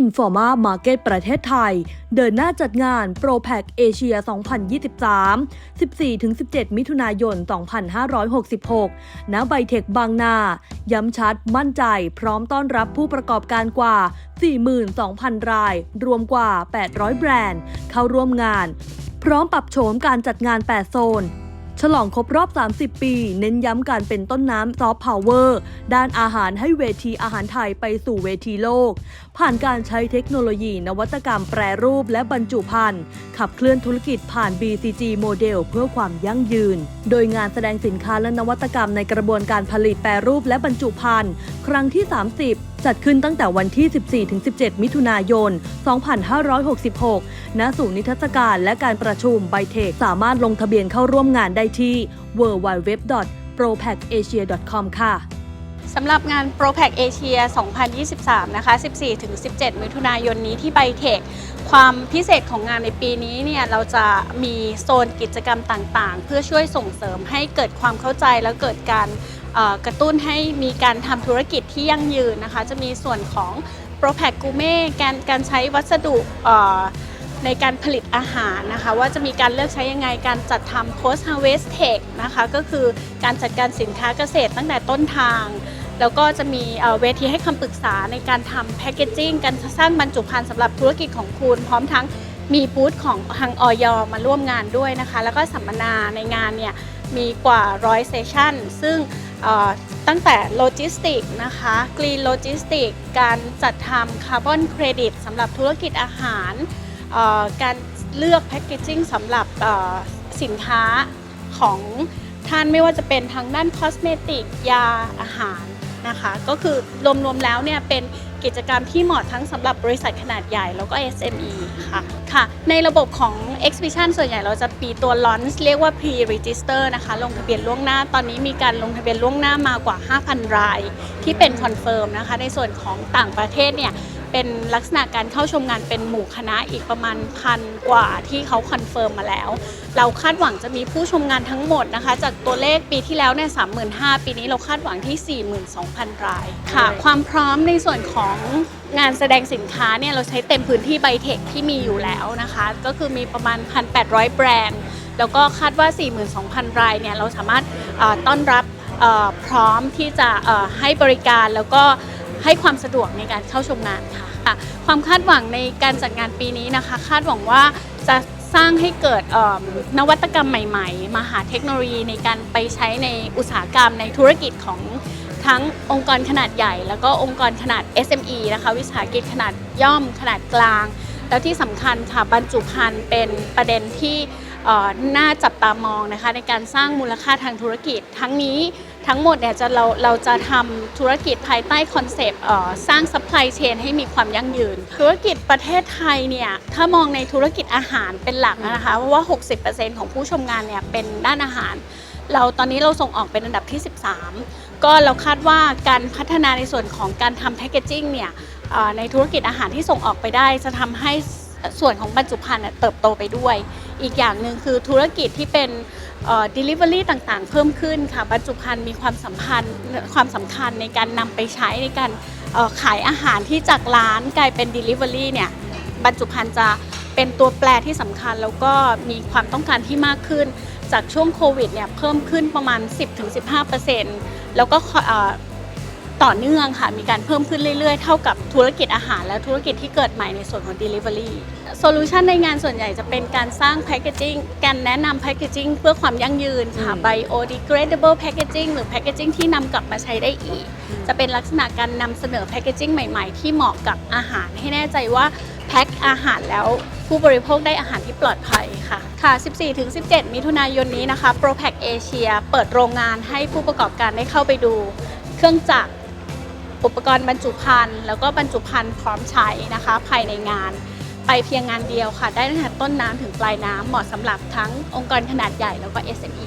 Informa Market ประเทศไทย เดินหน้าจัดงาน Pro Pack Asia 2023 14-17 มิถุนายน 2566 ณ ไบเทคบางนา ย้ำชัดมั่นใจพร้อมต้อนรับผู้ประกอบการกว่า 42,000 ราย รวมกว่า 800 แบรนด์ เข้าร่วมงาน พร้อมปรับโฉมการจัดงาน 8 โซน ฉลองครบรอบ 30 ปี เน้นย้ำการเป็นต้นน้ำซอฟต์พาวเวอร์ด้านอาหารให้เวทีอาหารไทยไปสู่เวทีโลก ผ่านการใช้เทคโนโลยีนวัตกรรมแปรรูปและบรรจุภัณฑ์ ขับเคลื่อนธุรกิจผ่าน BCG โมเดลเพื่อความยั่งยืน โดยงานแสดงสินค้าและนวัตกรรมในกระบวนการผลิตแปรรูปและบรรจุภัณฑ์ ครั้งที่ 30 จัดขึ้นตั้งแต่วันที่ 14-17 มิถุนายน 2566 ณ ศูนย์นิทรรศการและการประชุมไบเทคสามารถลงทะเบียนเข้าร่วมงานได้ที่ www.propackasia.com ค่ะสำหรับงาน ProPack Asia 2023 นะคะ 14-17 มิถุนายนนี้ที่ไบเทค ความพิเศษของงานในปีนี้เนี่ยเราจะมีโซนกิจกรรมต่างๆ เพื่อช่วยส่งเสริมให้เกิดความเข้าใจและเกิดการ กระตุ้นให้มีการทำธุรกิจที่ยั่งยืนนะคะ จะมีส่วนของ ProPack Gourmet การการใช้วัสดุในการผลิตอาหารนะคะ ว่าจะมีการเลือกใช้ยังไงการจัดทำ post harvest tech นะคะก็คือการจัดการสินค้าเกษตรตั้งแต่ต้นทาง แล้วก็จะมีเวทีให้คำปรึกษาในการทำแพ c เกจจิ้งการสร้างบรรจุภัณฑ์สำหรับธุรกิจของคุณ พร้อมทั้งมีบูธของทางออยมาร่วมงานด้วยนะคะ แล้วก็สัมมนาในงานเนี่ยมีกว่าร้อยเซสชั่น ซึ่ง ตั้งแต่โลจิสติกนะคะกรีนโลจิสติกการจัดทำคาร์บอนเครดิตสำหรับธุรกิจอาหาร การเลือกแพคเกจจิ้งสำหรับสินค้าของท่านไม่ว่าจะเป็นทางด้านคอสเมติกยาอาหารนะคะ ก็คือรวมๆแล้วเนี่ยเป็น กิจกรรมที่เหมาะทั้งสำหรับบริษัทขนาดใหญ่แล้วก็ SME ค่ะค่ะ ในระบบของ Exhibition ส่วนใหญ่เราจะปีตัว launch เรียกว่า pre-register นะคะ ลงทะเบียนล่วงหน้า ตอนนี้มีการลงทะเบียนล่วงหน้ามากว่า 5,000 ราย ที่เป็นคอนเฟิร์มนะคะ ในส่วนของต่างประเทศเนี่ย เป็นลักษณะการเข้าชมงานเป็นหมู่คณะอีกประมาณพันกว่าที่เขาคอนเฟิร์มมาแล้ว เราคาดหวังจะมีผู้ชมงานทั้งหมดนะคะ จากตัวเลขปีที่แล้วเนี่ย35,000ปีนี้เราคาดหวังที่ 42,000 รายค่ะ ความพร้อมในส่วนของงานแสดงสินค้าเนี่ยเราใช้เต็มพื้นที่ไบเทคที่มีอยู่แล้วนะคะ ก็คือมีประมาณ 1,800 แบรนด์ แล้วก็คาดว่า 42,000 รายเนี่ยเราสามารถเอ่อต้อนรับเอ่อพร้อมที่จะเอ่อให้บริการแล้วก็ ให้ความสะดวกในการเข้าชมงานค่ะ ความคาดหวังในการจัดงานปีนี้นะคะ คาดหวังว่าจะสร้างให้เกิดนวัตกรรมใหม่ๆ มาหาเทคโนโลยีในการไปใช้ในอุตสาหกรรมในธุรกิจของทั้งองค์กรขนาดใหญ่ แล้วก็องค์กรขนาด SME นะคะ วิสาหกิจขนาดย่อมขนาดกลาง แล้วที่สำคัญค่ะบรรจุภัณฑ์เป็นประเด็นที่น่าจับตามองนะคะในการสร้างมูลค่าทางธุรกิจทั้งนี้ ทั้งหมดเนี่ยจะเราเราจะทำธุรกิจภายใต้คอนเซปต์สร้างซัพพลายเชนให้มีความยั่งยืน ธุรกิจประเทศไทยเนี่ยถ้ามองในธุรกิจอาหารเป็นหลักนะคะเพราะว่า 60%ของผู้ชมงานเนี่ยเป็นด้านอาหาร เราตอนนี้เราส่งออกเป็นอันดับที่ 13 ก็เราคาดว่าการพัฒนาในส่วนของการทำแพ c เกจจิ้งเนี่ยในธุรกิจอาหารที่ส่งออกไปได้ จะทำให้ส่วนของบรรจุภัณฑ์เติบโตไปด้วย อีกอย่างหนึ่งคือธุรกิจที่เป็น delivery ต่างๆ เพิ่มขึ้นค่ะบรรจุภัณฑ์มีความสัมพันธ์ความสำคัญในการนำไปใช้ในการขายอาหารที่จากร้านกลายเป็น delivery เนี่ยบรรจุภัณฑ์จะเป็นตัวแปรที่สำคัญแล้วก็มีความต้องการที่มากขึ้น จากช่วงโควิดเนี่ยเพิ่มขึ้นประมาณ 10-15%แล้วก็ ต่อเนื่องค่ะ มีการเพิ่มขึ้นเรื่อยๆ เท่ากับธุรกิจอาหาร และธุรกิจที่เกิดใหม่ในส่วนของ Delivery โซลูชันในงานส่วนใหญ่จะเป็นการสร้างแพ c เกจจิ้งการแนะนำแพ c เกจจิ้งเพื่อความยั่งยืนค่ะ biodegradable packaging หรือแพ c เกจจิ้งที่นำกลับมาใช้ได้อีก จะเป็นลักษณะการนำเสนอแพ c เกจจิ้งใหม่ๆ ที่เหมาะกับอาหารให้แน่ใจว่าแพ็คอาหารแล้วผู้บริโภคได้อาหารที่ปลอดภัยค่ะ ค่ะ 14-17 มิถุนายนนี้นะคะ ProPack Asia เปิดโรงงานให้ผู้ประกอบการได้เข้าไปดู เครื่องจักร อุปกรณ์บรรจุภัณฑ์แล้วก็บรรจุภัณฑ์พร้อมใช้นะคะ ภายในงาน ไปเพียงงานเดียวค่ะ ได้ตั้งแต่ต้นน้ำถึงปลายน้ำเหมาะสำหรับทั้งองค์กรขนาดใหญ่แล้วก็ SME